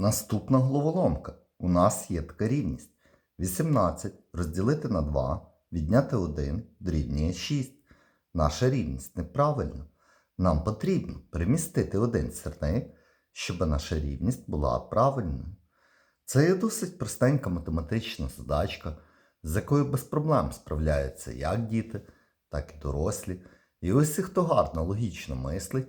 Наступна головоломка. У нас є така рівність. 18 розділити на 2, відняти 1 дорівнює 6. Наша рівність неправильна. Нам потрібно перемістити один сірник, щоб наша рівність була правильною. Це є досить простенька математична задачка, з якою без проблем справляються як діти, так і дорослі. І усі, хто гарно логічно мислить,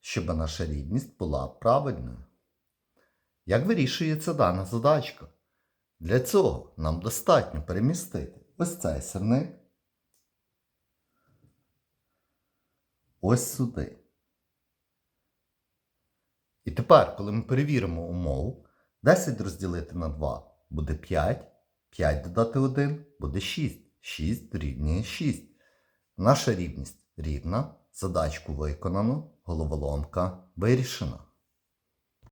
щоб наша рівність була правильною. Як вирішується дана задачка? Для цього нам достатньо перемістити ось цей сирник ось сюди. І тепер, коли ми перевіримо умову, 10 розділити на 2 буде 5, 5 додати 1 буде 6, 6 дорівнює 6. Наша рівність рівна, задачку виконано, головоломка вирішена.